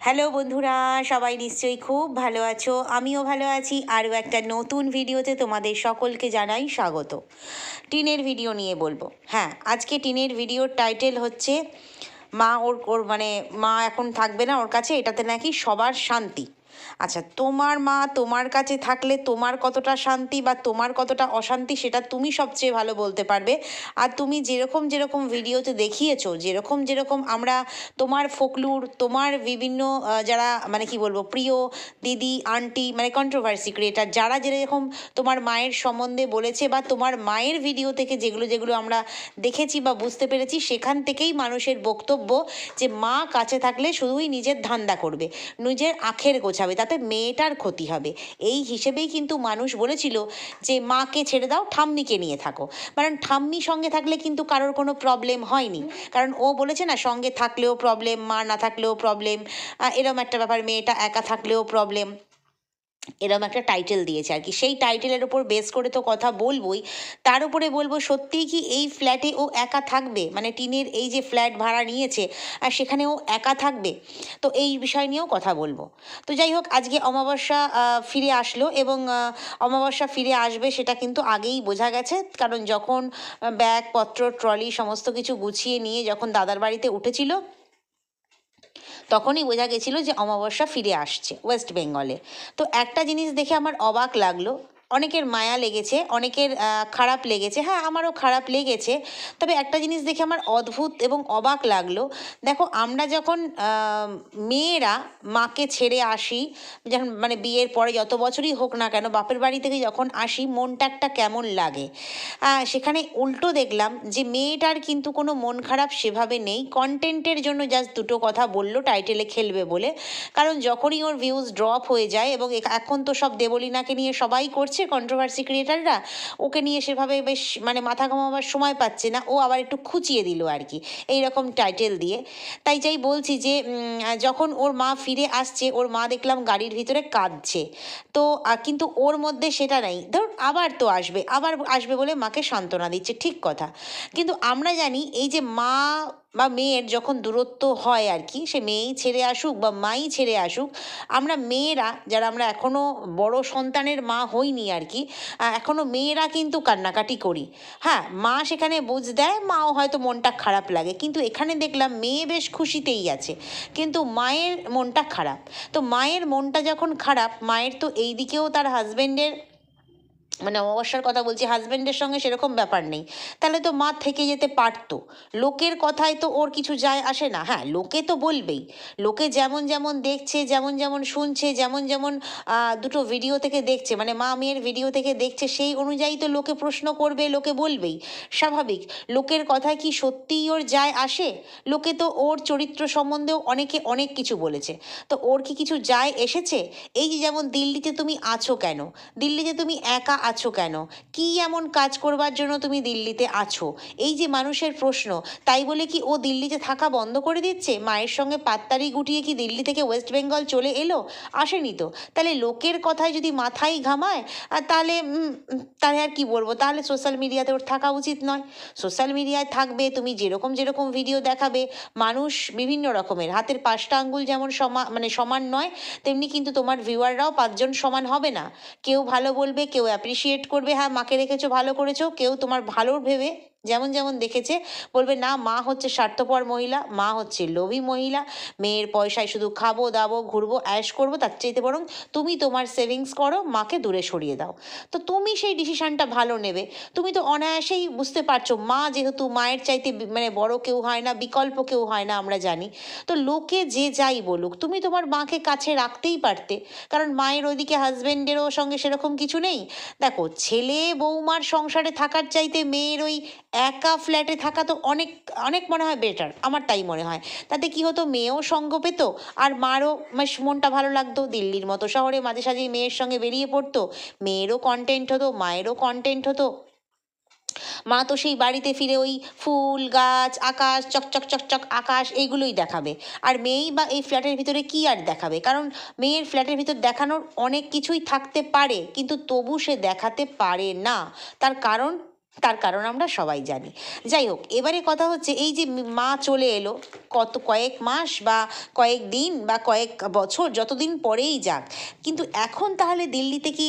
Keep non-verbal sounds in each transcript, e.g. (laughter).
Hello বন্ধুরা, সবাই নিশ্চয়ই খুব ভালো আছো। আমিও ভালো আছি। আরও একটা নতুন ভিডিওতে তোমাদের সকলকে জানাই স্বাগত। টিনের ভিডিও নিয়ে বলব। হ্যাঁ আজকে টিনের ভিডিওর টাইটেল হচ্ছে, মা ওর ওর মানে মা এখন থাকবে না ওর কাছে, এটাতে নাকি সবার শান্তি। আচ্ছা তোমার মা তোমার কাছে থাকলে তোমার কতটা শান্তি বা তোমার কতটা অশান্তি সেটা তুমি সবচেয়ে ভালো বলতে পারবে। আর তুমি যেরকম যেরকম ভিডিওতে দেখিয়েছো, যেরকম যেরকম আমরা তোমার ফোকলুর, তোমার বিভিন্ন যারা মানে কি বলব, প্রিয় দিদি, আন্টি মানে কন্ট্রোভার্সি ক্রিয়েটার যারা যেরকম তোমার মায়ের সম্বন্ধে বলেছে বা তোমার মায়ের ভিডিও থেকে যেগুলো যেগুলো আমরা দেখেছি বা বুঝতে পেরেছি, সেখান থেকেই মানুষের বক্তব্য যে মা কাছে থাকলে শুধুই নিজের ধান্দা করবে, নিজের আখের গোছাবে। তাতে মেয়েটার ক্ষতি হবে। এই হিসেবেই কিন্তু মানুষ বলেছিল যে, মাকে ছেড়ে দাও, ঠাম্মিকে নিয়ে থাকো। কারণ ঠাম্মি সঙ্গে থাকলে কিন্তু কারোর কোনো প্রবলেম হয়নি। কারণ ও বলেছে না, সঙ্গে থাকলেও প্রবলেম মা না থাকলেও প্রবলেম এরম একটা ব্যাপার, মেয়েটা একা থাকলেও প্রবলেম এরম একটা টাইটেল দিয়েছে আর কি। সেই টাইটেলের ওপর বেস করে তো কথা বলবোই। তার উপরে বলব, সত্যিই কি এই ফ্ল্যাটে ও একা থাকবে? মানে টিনের এই যে ফ্ল্যাট ভাড়া নিয়েছে, আর সেখানে ও একা থাকবে? তো এই বিষয় নিয়েও কথা বলব। তো যাই হোক, আজকে অমাবস্যা ফিরে আসলো এবং অমাবস্যা ফিরে আসবে সেটা কিন্তু আগেই বোঝা গেছে। কারণ যখন ব্যাগপত্র ট্রলি সমস্ত কিছু গুছিয়ে নিয়ে যখন দাদার বাড়িতে উঠেছিল তখনই বোঝা গেছিল যে অমাবস্যা ফিরে আসছে ওয়েস্ট বেঙ্গলে তো একটা জিনিস দেখে আমার অবাক লাগল অনেকের মায়া লেগেছে, অনেকের খারাপ লেগেছে। হ্যাঁ আমারও খারাপ লেগেছে। তবে একটা জিনিস দেখে আমার অদ্ভুত এবং অবাক লাগল। দেখো, আমরা যখন মেয়েরা মাকে ছেড়ে আসি, যখন মানে বিয়ের পরে যত বছরই হোক না কেন, বাপের বাড়ি থেকে যখন আসি, মনটা একটা কেমন লাগে। সেখানে উল্টো দেখলাম যে মেয়েটার কিন্তু কোনো মন খারাপ সেভাবে নেই। কন্টেন্টের জন্য জাস্ট দুটো কথা বলল, টাইটেলে খেলবে বলে। কারণ যখনই ওর ভিউজ ড্রপ হয়ে যায় এবং এখন তো সব দেবলীনাকে নিয়ে সবাই করছে কন্ট্রোভার্সি ক্রিয়েটাররা ওকে নিয়ে সেভাবে বেশ মানে মাথা ঘামাবার সময় পাচ্ছে না, ও আবার একটু খুঁচিয়ে দিল আর কি, এইরকম টাইটেল দিয়ে। তাই যাই বলছি যে যখন ওর মা ফিরে আসছে, ওর মা দেখলাম গাড়ির ভিতরে কাঁদছে। তো কিন্তু ওর মধ্যে সেটা নেই। ধর, আবার তো আসবে, আবার আসবে বলে মাকে সান্ত্বনা দিচ্ছে, ঠিক কথা। কিন্তু আমরা জানি এই যে মা বা মেয়ের যখন দূরত্ব হয় আর কি সে মেয়েই ছেড়ে আসুক বা মাই ছেড়ে আসুক আমরা মেয়েরা যারা আমরা এখনও বড় সন্তানের মা হইনি আর কি আহ, এখনও মেয়েরা কিন্তু কান্নাকাটি করি। হ্যাঁ মা সেখানে বুঝ দেয় মাও হয়তো মনটা খারাপ লাগে কিন্তু এখানে দেখলাম মেয়ে বেশ খুশিতেই আছে কিন্তু মায়ের মনটা খারাপ। তো মায়ের মনটা যখন খারাপ মায়ের তো এই দিকেও তার হাজবেন্ডের মানে অমাবস্যার কথা বলছি হাজব্যান্ডের সঙ্গে সেরকম ব্যাপার নেই। তাহলে তো মা থেকে যেতে পারতো। লোকের কথায় তো ওর কিছু যায় আসে না। হ্যাঁ লোকে তো বলবেই। লোকে যেমন যেমন দেখছে, যেমন যেমন শুনছে, যেমন যেমন দুটো ভিডিও থেকে দেখছে মানে মা মেয়ের ভিডিও থেকে দেখছে, সেই অনুযায়ী তো লোকে প্রশ্ন করবে, লোকে বলবেই। স্বাভাবিক। লোকের কথায় কি সত্যিই ওর যায় আসে? লোকে তো ওর চরিত্র সম্বন্ধেও অনেকে অনেক কিছু বলেছে। তো ওর কি কিছু যায় এসেছে? এই যে যেমন দিল্লিতে তুমি আছো কেন? দিল্লিতে তুমি একা আছো কেন? কি এমন কাজ করবার জন্য তুমি দিল্লিতে আছো? এই যে মানুষের প্রশ্ন, তাই বলে কি ও দিল্লিতে থাকা বন্ধ করে দিচ্ছে? মায়ের সঙ্গে পাত্তারি গুটিয়ে কি দিল্লি থেকে ওয়েস্ট বেঙ্গল চলে এলো? আসেনি তো। তাহলে লোকের কথায় যদি মাথায় ঘামায় আর তাহলে তাহলে আর কি বলব? তাহলে সোশ্যাল মিডিয়াতে ওর থাকা উচিত নয়। সোশ্যাল মিডিয়ায় থাকবে, তুমি যেরকম যেরকম ভিডিও দেখাবে, মানুষ বিভিন্ন রকমের। হাতের পাঁচটা আঙ্গুল যেমন সমা মানে সমান নয়, তেমনি কিন্তু তোমার ভিউয়াররাও পাঁচজন সমান হবে না। কেউ ভালো বলবে, কেউ অ্যাপ্রিসিয়েট করবে হ্যাঁ মাকে রেখেছো ভালো করেছ কেউ তোমার ভালোর ভেবে যেমন যেমন দেখেছে, বলবে না, মা হচ্ছে স্বার্থপর মহিলা, মা হচ্ছে লোভী মহিলা, মেয়ের পয়সায় শুধু খাব, দাবো, ঘুরবো, অ্যাশ করব, তার চাইতে বরং তুমি তোমার সেভিংস করো, মাকে দূরে সরিয়ে দাও। তো তুমি সেই ডিসিশনটা ভালো নেবে। তুমি তো অনায়াসেই বুঝতে পারছ, মা যেহেতু মায়ের চাইতে মানে বড় কেউ হয় না, বিকল্প কেউ হয় না, আমরা জানি। তো লোকে যে যাই বলুক, তুমি তোমার মাকে কাছে রাখতেই পারতে, কারণ মায়ের ওইদিকে হাজব্যান্ডেরও সঙ্গে সেরকম কিছু নেই। দেখো, ছেলে বৌমার সংসারে থাকার চাইতে মেয়ের ওই একা ফ্ল্যাটে থাকা তো অনেক অনেক মনে হয় বেটার আমার তাই মনে হয়। তাতে কি হতো, মেয়েও সঙ্গ পেতো আর মারও বেশ মনটা ভালো লাগতো। দিল্লির মতো শহরে মাঝে সাঝেই মেয়ের সঙ্গে বেরিয়ে পড়তো, মেয়েরও কন্টেন্ট হতো, মায়েরও কন্টেন্ট হতো। মা তো সেই বাড়িতে ফিরে ওই ফুল, গাছ, আকাশ চকচক চকচক আকাশ এইগুলোই দেখাবে। আর মেয়েই বা এই ফ্ল্যাটের ভিতরে কি আর দেখাবে? কারণ মেয়ের ফ্ল্যাটের ভিতর দেখানোর অনেক কিছুই থাকতে পারে, কিন্তু তবু সে দেখাতে পারে না। তার কারণ তার কারণ আমরা সবাই জানি। যাই হোক, এবারে কথা হচ্ছে এই যে মা চলে এলো, কত কয়েক মাস বা কয়েক দিন বা কয়েক বছর যতদিন পরেই যাক, কিন্তু এখন তাহলে দিল্লিতে কি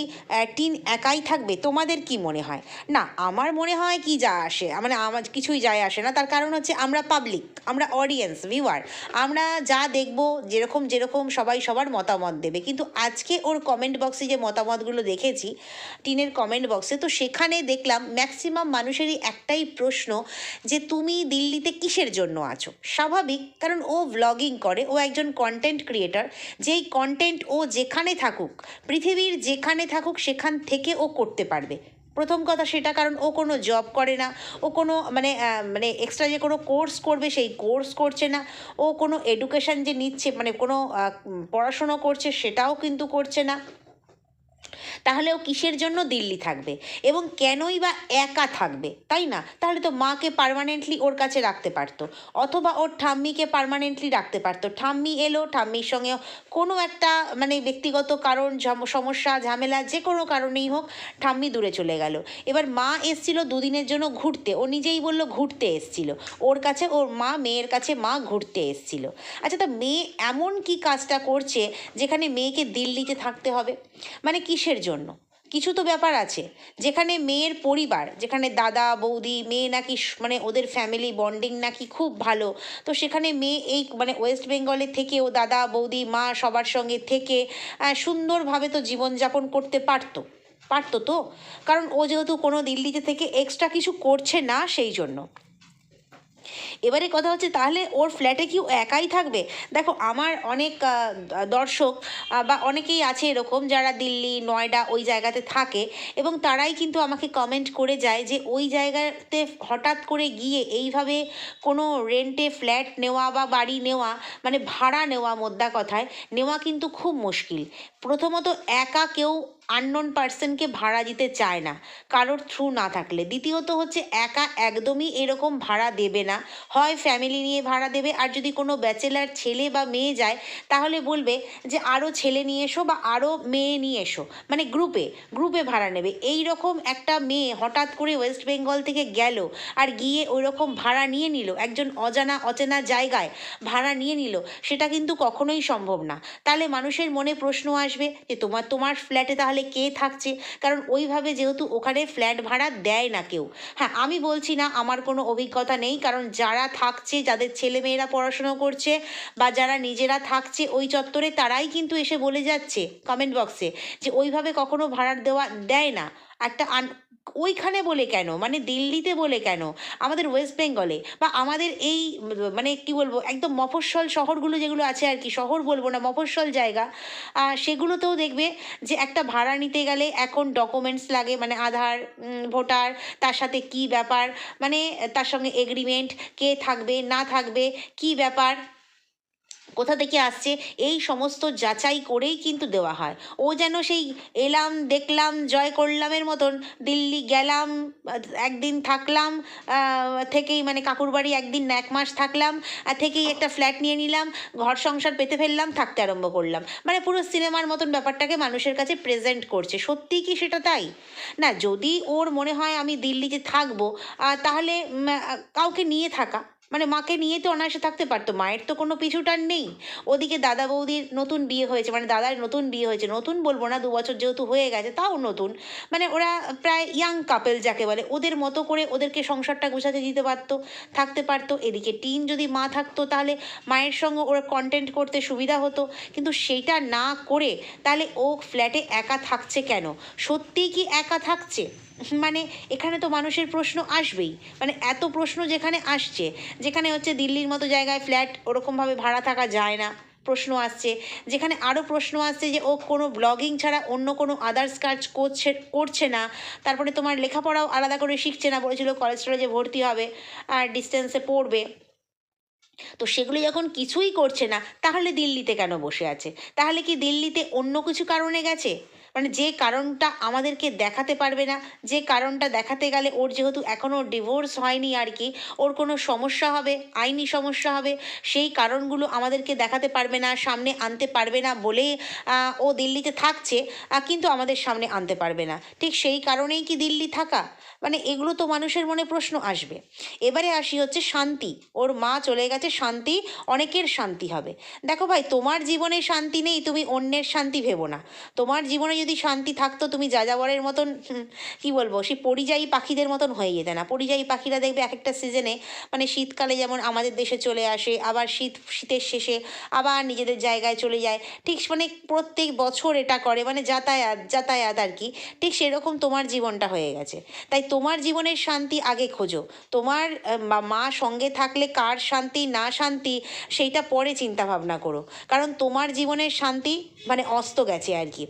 টিন একাই থাকবে? তোমাদের কি মনে হয়? না, আমার মনে হয় কি যা আসে মানে আমার কিছুই যায় আসে না, তার কারণ হচ্ছে আমরা পাবলিক আমরা অডিয়েন্স ভিউয়ার আমরা যা দেখব যেরকম যেরকম সবাই সবার মতামত দেবে। কিন্তু আজকে ওর কমেন্ট বক্সে যে মতামতগুলো দেখেছি, টিনের কমেন্ট বক্সে তো সেখানে দেখলাম ম্যাক্সিমাম মানুষেরই একটাই প্রশ্ন যে তুমি দিল্লিতে কিসের জন্য আছো? স্বাভাবিক, কারণ ও ভ্লগিং করে, ও একজন কন্টেন্ট ক্রিয়েটার যেই কন্টেন্ট ও যেখানে থাকুক, পৃথিবীর যেখানে থাকুক, সেখান থেকে ও করতে পারবে। প্রথম কথা সেটা, কারণ ও কোনো জব করে না, ও কোনো মানে মানে এক্সট্রা যে কোনো কোর্স করবে, সেই কোর্স করছে না। ও কোনো এডুকেশন যে নিচ্ছে মানে কোনো পড়াশুনো করছে, সেটাও কিন্তু করছে না। তাহলে ও কিসের জন্য দিল্লি থাকবে? এবং কেনই বা একা থাকবে? তাই না? তাহলে তো মাকে পার্মানেন্টলি ওর কাছে রাখতে পারতো। অথবা ওর ঠাম্মিকে পার্মানেন্টলি রাখতে পারতো। ঠাম্মি এলো, ঠাম্মির সঙ্গে কোনো একটা মানে ব্যক্তিগত কারণ সমস্যা, ঝামেলা, যে কোনো কারণেই হোক, ঠাম্মি দূরে চলে গেল। এবার মা এসছিল দুদিনের জন্য ঘুরতে। ও নিজেই বলল, ঘুরতে এসছিল। ওর কাছে, ওর মা, মেয়ের কাছে মা ঘুরতে এসছিল। আচ্ছা তা মেয়ে এমন কি কাজটা করছে, যেখানে মেয়েকে দিল্লিতে থাকতে হবে? মানে কিসের জন্য? কিছু তো ব্যাপার আছে। যেখানে মেয়ের পরিবার, যেখানে দাদা, বৌদি, মেয়ে নাকি মানে ওদের ফ্যামিলি বন্ডিং নাকি খুব ভালো, তো সেখানে মেয়ে এই মানে ওয়েস্ট বেঙ্গলে থেকেও দাদা, বৌদি, মা সবার সঙ্গে থেকে সুন্দরভাবে তো জীবনযাপন করতে পারতো। পারতো তো? কারণ ও যেহেতু কোনো দিল্লিতে থেকে এক্সট্রা কিছু করছে না, সেই জন্য। এবারে কথা হচ্ছে তাহলে ওর ফ্ল্যাটে কি একাই থাকবে? দেখো, আমার অনেক দর্শক বা অনেকেই আছে এরকম যারা দিল্লি, নয়ডা ওই জায়গাতে থাকে এবং তারাই কিন্তু আমাকে কমেন্ট করে যায় যে ওই জায়গাতে হঠাৎ করে গিয়ে এইভাবে কোনো রেন্টে ফ্ল্যাট নেওয়া বা বাড়ি নেওয়া মানে ভাড়া নেওয়া মোদ্দা কথায় নেওয়া কিন্তু খুব মুশকিল। প্রথমত একা কেউ আননোন পার্সনকে ভাড়া দিতে চায় না, কারোর থ্রু না থাকলে। দ্বিতীয়ত হচ্ছে একা একদমই এরকম ভাড়া দেবে না। হয় ফ্যামিলি নিয়ে ভাড়া দেবে, আর যদি কোনো ব্যাচেলার ছেলে বা মেয়ে যায়, তাহলে বলবে যে আরও ছেলে নিয়ে এসো বা আরও মেয়ে নিয়ে এসো। মানে গ্রুপে গ্রুপে ভাড়া নেবে। এই রকম একটা মেয়ে হঠাৎ করে ওয়েস্ট বেঙ্গল থেকে গেল, আর গিয়ে ওই রকম ভাড়া নিয়ে নিল, একজন অজানা অচেনা জায়গায় ভাড়া নিয়ে নিল, সেটা কিন্তু কখনোই সম্ভব না। তাহলে মানুষের মনে প্রশ্ন আসবে যে তোমার তোমার ফ্ল্যাটে তাহলে কে থাকছে? কারণ ওইভাবে যেহেতু ওখানে ফ্ল্যাট ভাড়া দেয় না কেউ। হ্যাঁ আমি বলছি না আমার কোনো অভিজ্ঞতা নেই, কারণ যারা থাকছে, যাদের ছেলেমেয়েরা পড়াশুনো করছে বা যারা নিজেরা থাকছে ওই চত্বরে, তারাই কিন্তু এসে বলে যাচ্ছে কমেন্ট বক্সে যে ওইভাবে কখনো ভাড়া দেওয়া দেয় না। একটা আন, ওইখানে বলে কেন? মানে দিল্লিতে বলে কেন? আমাদের ওয়েস্ট বেঙ্গলে? বা আমাদের এই মানে কি বলব, একদম মফস্বল শহরগুলো যেগুলো আছে আর কি, শহর বলব না, মফস্বল জায়গা সেগুলোতেও দেখবে যে একটা ভাড়া নিতে গেলে এখন ডকুমেন্টস লাগে মানে আধার ভোটার, তার সাথে কি ব্যাপার মানে তার সঙ্গে এগ্রিমেন্ট কে থাকবে, না থাকবে, কি ব্যাপার কোথা থেকে আসছে, এই সমস্ত যাচাই করেই কিন্তু দেওয়া হয়। ও যেন সেই এলাম, দেখলাম, জয় করলামের মতন, দিল্লি গেলাম, একদিন থাকলাম থেকেই মানে কাকুর বাড়ি একদিন এক মাস থাকলাম থেকেই একটা ফ্ল্যাট নিয়ে নিলাম, ঘর সংসার পেতে ফেললাম, থাকতে আরম্ভ করলাম। মানে পুরো সিনেমার মতন ব্যাপারটাকে মানুষের কাছে প্রেজেন্ট করছে। সত্যিই কি সেটা তাই? না, যদি ওর মনে হয় আমি দিল্লিতে থাকব তাহলে কাউকে নিয়ে থাকা। মানে মাকে নিয়ে তো অনায়াসে থাকতে পারতো, মায়ের তো কোনো পিছুটার নেই। ওদিকে দাদা বৌদির নতুন বিয়ে হয়েছে মানে দাদার নতুন বিয়ে হয়েছে, নতুন বলব না দু বছর যেহেতু হয়ে গেছে, তাও নতুন। মানে ওরা প্রায় ইয়াং কাপেল যাকে বলে, ওদের মতো করে ওদেরকে সংসারটা গুছাতে দিতে পারতো, থাকতে পারতো। এদিকে টিন যদি মা থাকতো তাহলে মায়ের সঙ্গে ওরা কন্টেন্ট করতে সুবিধা হতো, কিন্তু সেটা না করে তাহলে ও ফ্ল্যাটে একা থাকছে কেন? সত্যিই কি একা থাকছে? মানে এখানে তো মানুষের প্রশ্ন আসবেই। মানে এত প্রশ্ন যেখানে আসছে, যেখানে হচ্ছে দিল্লির মতো জায়গায় ফ্ল্যাট ওরকমভাবে ভাড়া থাকা যায় না, প্রশ্ন আসছে। যেখানে আরও প্রশ্ন আসছে যে, ও কোনো ব্লগিং ছাড়া অন্য কোনো আদার্স কাজ করছে করছে না, তারপরে তোমার লেখাপড়াও আলাদা করে শিখছে না, বলেছিল কলেজ টলেজে ভর্তি হবে আর ডিস্টেন্সে পড়বে। তো সেগুলো যখন কিছুই করছে না, তাহলে দিল্লিতে কেন বসে আছে? তাহলে কি দিল্লিতে অন্য কিছু কারণে গেছে? মানে যে কারণটা আমাদেরকে দেখাতে পারবে না, যে কারণটা দেখাতে গেলে ওর যেহেতু এখনও ডিভোর্স হয়নি আর কি, ওর কোনো সমস্যা হবে, আইনি সমস্যা হবে, সেই কারণগুলো আমাদেরকে দেখাতে পারবে না, সামনে আনতে পারবে না বলে ও দিল্লিতে থাকছে কিন্তু আমাদের সামনে আনতে পারবে না। ঠিক সেই কারণেই কি দিল্লি থাকা? মানে এগুলো তো মানুষের মনে প্রশ্ন আসবে। এবারে আসি হচ্ছে শান্তি। ওর মা চলে গেছে, শান্তি অনেকের শান্তি হবে। দেখো ভাই, তোমার জীবনে শান্তি নেই, তুমি অন্যের শান্তি ভেবো না। তোমার জীবনে যদি শান্তি থাকতো, তুমি যাযাবরের মতন কি বলব সেই পরিযায়ী পাখিদের মতন হয়ে যেতে না। পরিযায়ী পাখিরা দেখবে এক একটা সিজনে মানে শীতকালে যেমন আমাদের দেশে চলে আসে, আবার শীত, শীতের শেষে আবার নিজেদের জায়গায় চলে যায়। ঠিক মানে প্রত্যেক বছর এটা করে মানে যাতায়াত যাতায়াত আর কি, ঠিক সেরকম তোমার জীবনটা হয়ে গেছে। তাই তোমার জীবনের শান্তি আগে খোঁজো। তোমার মা- সঙ্গে থাকলে কার শান্তি, না শান্তি, সেইটা পরে চিন্তা ভাবনা করো। কারণ তোমার জীবনের শান্তি মানে অস্ত গেছে আর কি।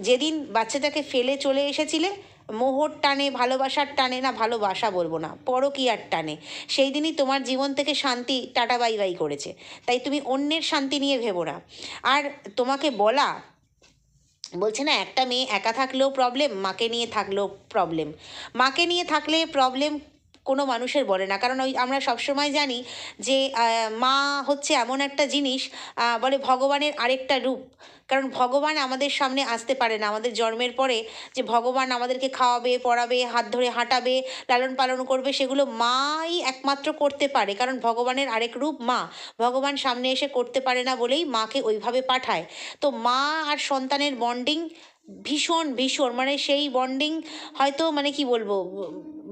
যেদিন বাচ্চাটাকে ফেলে চলে এসেছিলে, মোহর টানে, ভালোবাসার টানে, না ভালোবাসা বলব না, পরকীয়ার টানে, সেই দিনই তোমার জীবন থেকে শান্তি টাটা বাই বাই করেছে। তাই তুমি অন্যের শান্তি নিয়ে ভেবো না। আর তোমাকে বলা বলছে না, একটা মেয়ে একা থাকলেও প্রবলেম মাকে নিয়ে থাকলেও প্রবলেম মাকে নিয়ে থাকলে প্রবলেম কোনো মানুষের বলে না। কারণ ওই আমরা সবসময় জানি যে মা হচ্ছে এমন একটা জিনিস বলে ভগবানের আরেকটা রূপ। কারণ ভগবান আমাদের সামনে আসতে পারে না। আমাদের জন্মের পরে যে ভগবান আমাদেরকে খাওয়াবে, পড়াবে, হাত ধরে হাঁটাবে, লালন পালন করবে, সেগুলো মাই একমাত্র করতে পারে। কারণ ভগবানের আরেক রূপ মা। ভগবান সামনে এসে করতে পারে না বলেই মাকে ওইভাবে পাঠায়। তো মা আর সন্তানের বন্ডিং ভীষণ ভীষণ। মানে সেই বন্ডিং হয়তো মানে কি বলব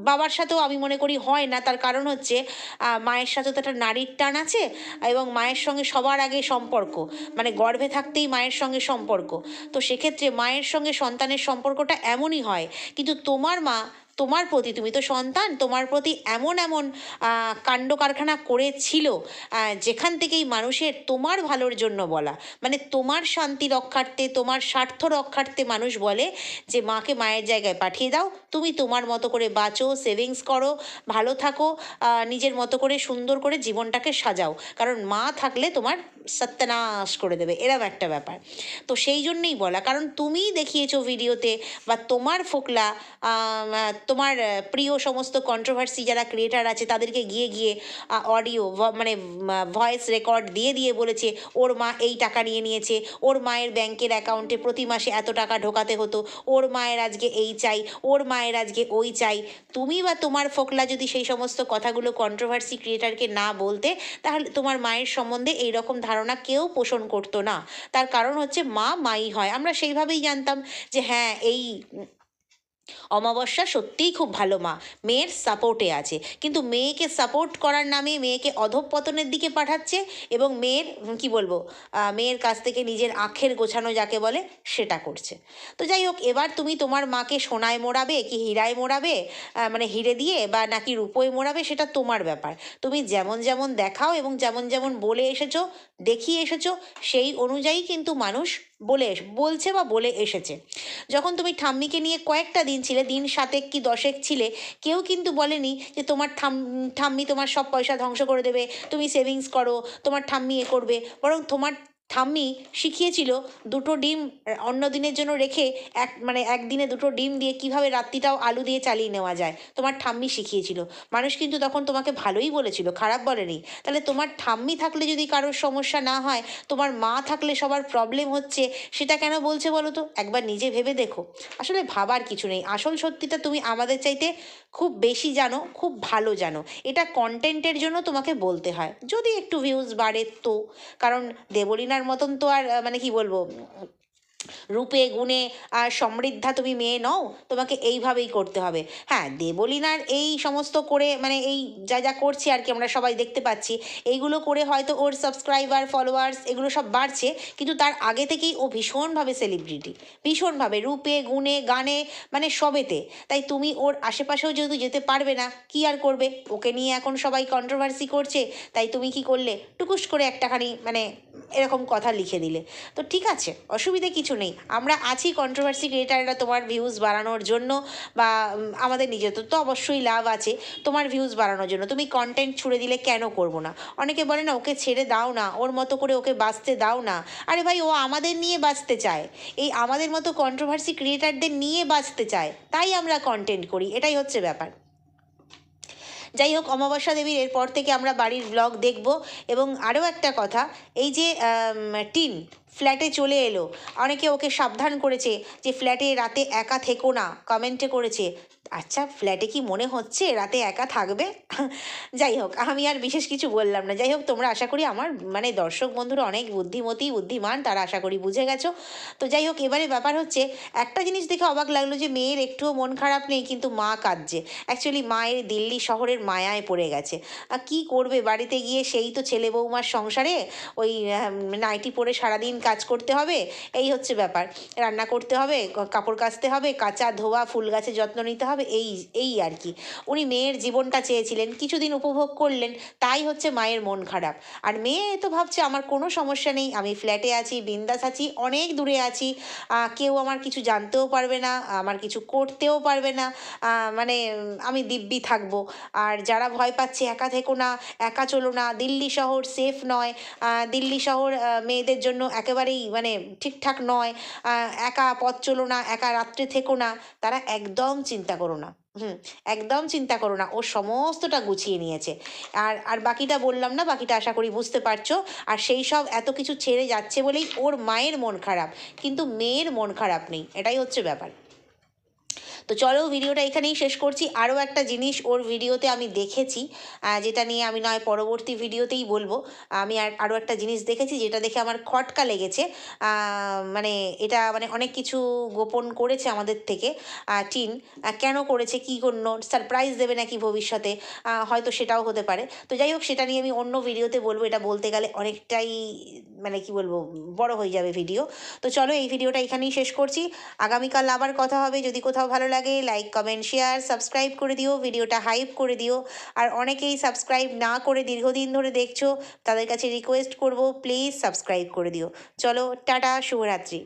বাবার সাথেও আমি মনে করি হয় না। তার কারণ হচ্ছে মায়ের সাথে তো একটা নারীর টান আছে এবং মায়ের সঙ্গে সবার আগে সম্পর্ক। মানে গর্ভে থাকতেই মায়ের সঙ্গে সম্পর্ক। তো সেক্ষেত্রে মায়ের সঙ্গে সন্তানের সম্পর্কটা এমনই হয়। কিন্তু তোমার মা তোমার প্রতি, তুমি তো সন্তান, তোমার প্রতি এমন এমন কাণ্ড কারখানা করেছিল যেখান থেকেই মানুষের তোমার ভালোর জন্য বলা। মানে তোমার শান্তি রক্ষার্থে, তোমার স্বার্থ রক্ষার্থে মানুষ বলে যে, মাকে মায়ের জায়গায় পাঠিয়ে দাও, তুমি তোমার মতো করে বাঁচো সেভিংস করো, ভালো থাকো নিজের মতো করে সুন্দর করে জীবনটাকে সাজাও। কারণ মা থাকলে তোমার সত্যানাশ করে দেবে, এরম একটা ব্যাপার। তো সেই জন্যই বলা। কারণ তুমিই দেখিয়েছো ভিডিওতে বা তোমার ফোকলা তোমার প্রিয় সমস্ত কন্ট্রোভার্সি যারা ক্রিয়েটার আছে, তাদেরকে গিয়ে গিয়ে অডিও মানে ভয়েস রেকর্ড দিয়ে দিয়ে বলেছে, ওর মা এই টাকা নিয়ে নিয়েছে, ওর মায়ের ব্যাংকের অ্যাকাউন্টে প্রতি মাসে এত টাকা ঢোকাতে হতো, ওর মায়ের আজকে এই চাই, ওর মায়ের আজকে ওই চাই। তুমি বা তোমার ফোকলা যদি সেই সমস্ত কথাগুলো কন্ট্রোভার্সি ক্রিয়েটারকে না বলতে, তাহলে তোমার মায়ের সম্বন্ধে এই রকম ধারণা কেউ পোষণ করতো না। তার কারণ হচ্ছে মা মাই হয়। আমরা সেইভাবেই জানতাম যে হ্যাঁ এই অমাবস্যা সত্যিই খুব ভালো মা। মেয়ের সাপোর্টে আছে। কিন্তু মেয়েকে সাপোর্ট করার নামে মেয়েকে অধঃপতনের দিকে পাঠাচ্ছে এবং মেয়ের কি বলব মেয়ের কাছ থেকে নিজের আখের গোছানো যাকে বলে সেটা করছে। তো যাই হোক, এবার তুমি তোমার মাকে সোনায় মোড়াবে কি হীরায় মোড়াবে মানে হিরে দিয়ে বা নাকি রূপোয় মোড়াবে সেটা তোমার ব্যাপার। তুমি যেমন যেমন দেখাও এবং যেমন যেমন বলে এসেছ, দেখিয়ে এসেছ, সেই অনুযায়ী কিন্তু মানুষ বলে বলছে বা বলে এসেছে। যখন তুমি ঠাম্মিকে নিয়ে কয়েকটা দিন ছিলে দিন সাতেক কি দশেক ছিলে, কেউ কিন্তু বলেনি যে তোমার ঠাম ঠাম্মি তোমার সব পয়সা ধ্বংস করে দেবে, তুমি সেভিংস করো, তোমার ঠাম্মি এ করবে, বরং তোমার ঠাম্মি শিখিয়েছিল দুটো ডিম অন্য দিনের জন্য রেখে এক মানে একদিনে দুটো ডিম দিয়ে কীভাবে রাত্রিটাও আলু দিয়ে চালিয়ে নেওয়া যায়, তোমার ঠাম্মি শিখিয়েছিল। মানুষ কিন্তু তখন তোমাকে ভালোই বলেছিল, খারাপ বলেনি। তাহলে তোমার ঠাম্মি থাকলে যদি কারোর সমস্যা না হয়, তোমার মা থাকলে সবার প্রবলেম হচ্ছে, সেটা কেন বলছে বলো তো? একবার নিজে ভেবে দেখো। আসলে ভাবার কিছু নেই। আসল সত্যিটা তুমি আমাদের চাইতে খুব বেশি জানো, খুব ভালো জানো। এটা কন্টেন্টের জন্য তোমাকে বলতে হয়। যদি একটু ভিউজ বাড়ে তো, কারণ দেবলিনার মতন তো আর মানে কি বলব রূপে, গুণে আর সমৃদ্ধা তুমি মেয়ে নও, তোমাকে এইভাবেই করতে হবে। হ্যাঁ দেবলিনার এই সমস্ত করে মানে এই যা যা করছে আর কি আমরা সবাই দেখতে পাচ্ছি, এইগুলো করে হয়তো ওর সাবস্ক্রাইবার ফলোয়ার্স এগুলো সব বাড়ছে, কিন্তু তার আগে থেকেই ও ভীষণভাবে সেলিব্রিটি ভীষণভাবে রূপে, গুণে, গানে মানে সবেতে। তাই তুমি ওর আশেপাশেও যেহেতু যেতে পারবে না, কি আর করবে? ওকে নিয়ে এখন সবাই কন্ট্রোভার্সি করছে, তাই তুমি কি করলে? টুকুস করে একটাখানি মানে এরকম কথা লিখে দিলে তো ঠিক আছে, অসুবিধে কিছু নেই। আমরা আছি কন্ট্রোভার্সি ক্রিয়েটাররা তোমার ভিউজ বাড়ানোর জন্য বা আমাদের নিজেদের তো অবশ্যই লাভ আছে তোমার ভিউজ বাড়ানোর জন্য। তুমি কন্টেন্ট ছুড়ে দিলে কেন করব না? অনেকে বলে না, ওকে ছেড়ে দাও না, ওর মতো করে ওকে বাঁচতে দাও না। আরে ভাই, ও আমাদের নিয়ে বাঁচতে চায়। এই আমাদের মতো কন্ট্রোভার্সি ক্রিয়েটারদের নিয়ে বাঁচতে চায়। তাই আমরা কন্টেন্ট করি, এটাই হচ্ছে ব্যাপার। যাই হোক, অমাবস্যা দেবীর এরপর থেকে আমরা বাড়ির ব্লগ দেখব। এবং আরও একটা কথা, এই যে টিন ফ্ল্যাটে চলে এলো, অনেকে ওকে সাবধান করেছে যে ফ্ল্যাটে রাতে একা থেকো না কমেন্টে করেছে। আচ্ছা ফ্ল্যাটে কি মনে হচ্ছে রাতে একা থাকবে? (laughs) যাই হোক, আমি আর বিশেষ কিছু বললাম না। যাই হোক, তোমরা আশা করি আমার মানে দর্শক বন্ধুরা অনেক বুদ্ধিমতী, বুদ্ধিমান, তারা আশা করি বুঝে গেছো। তো যাই হোক, এবারে ব্যাপার হচ্ছে, একটা জিনিস দেখে অবাক লাগল যে মেয়ের একটুও মন খারাপ নেই, কিন্তু মা কাঁদছে। অ্যাকচুয়ালি মায়ের দিল্লি শহরের মায়ায় পড়ে গেছে। আর কী করবে? বাড়িতে গিয়ে সেই তো ছেলে বৌমার সংসারে, ওই নাইটি পরে সারাদিন কাজ করতে হবে? এই হচ্ছে ব্যাপার। রান্না করতে হবে কাপড় কাচতে হবে, কাঁচা ধোয়া, ফুল গাছে যত্ন নিতে হবে এই এই আর কি। উনি মেয়ের জীবনটা চেয়েছিলেন, কিছুদিন উপভোগ করলেন, তাই হচ্ছে মায়ের মন খারাপ। আর মেয়ে তো ভাবছে, আমার কোনো সমস্যা নেই, আমি ফ্ল্যাটে আছি, বিন্দাস আছি, অনেক দূরে আছি কেউ আমার কিছু জানতেও পারবে না, আমার কিছু করতেও পারবে না মানে আমি দিব্যি থাকব। আর যারা ভয় পাচ্ছে, একা থেকো না, একা চলো না, দিল্লি শহর সেফ নয় দিল্লি শহর মেয়েদের জন্য একেবারেই মানে ঠিকঠাক নয় একা পথ চলো না, একা রাত্রে থেকো না, তারা একদম চিন্তা করো না। হুম, একদম চিন্তা করো না। ও সমস্তটা গুছিয়ে নিয়েছে। আর আর বাকিটা বললাম না, বাকিটা আশা করি বুঝতে পারছ। আর সেই সব এত কিছু ছেড়ে যাচ্ছে বলেই ওর মায়ের মন খারাপ। কিন্তু মেয়ের মন খারাপ নেই। এটাই হচ্ছে ব্যাপার। তো চলো ভিডিওটা এখানেই শেষ করছি। আরও একটা জিনিস ওর ভিডিওতে আমি দেখেছি যেটা নিয়ে আমি নয়, পরবর্তী ভিডিওতেই বলব। আমি আর আরও একটা জিনিস দেখেছি, যেটা দেখে আমার খটকা লেগেছে। মানে এটা মানে অনেক কিছু গোপন করেছে আমাদের থেকে। টিন কেন করেছে, কী জন্য, সারপ্রাইজ দেবে নাকি ভবিষ্যতে হয়তো সেটাও হতে পারে। তো যাই হোক, সেটা নিয়ে আমি অন্য ভিডিওতে বলব, এটা বলতে গেলে অনেকটাই মানে কি বলব, বড় হয়ে যাবে ভিডিও। তো চলো এই ভিডিওটা এখানেই শেষ করছি। আগামীকাল আবার কথা হবে, যদি কোথাও ভালো লাগে লাইক কমেন্ট শেয়ার সাবস্ক্রাইব করে দিও ভিডিওটা হাইপ করে দিও। আর অনেকেই সাবস্ক্রাইব না করে দীর্ঘদিন ধরে দেখছ, তাদের কাছে রিকোয়েস্ট করব প্লিজ সাবস্ক্রাইব করে দিও। চলো, টাটা, শুভরাত্রি।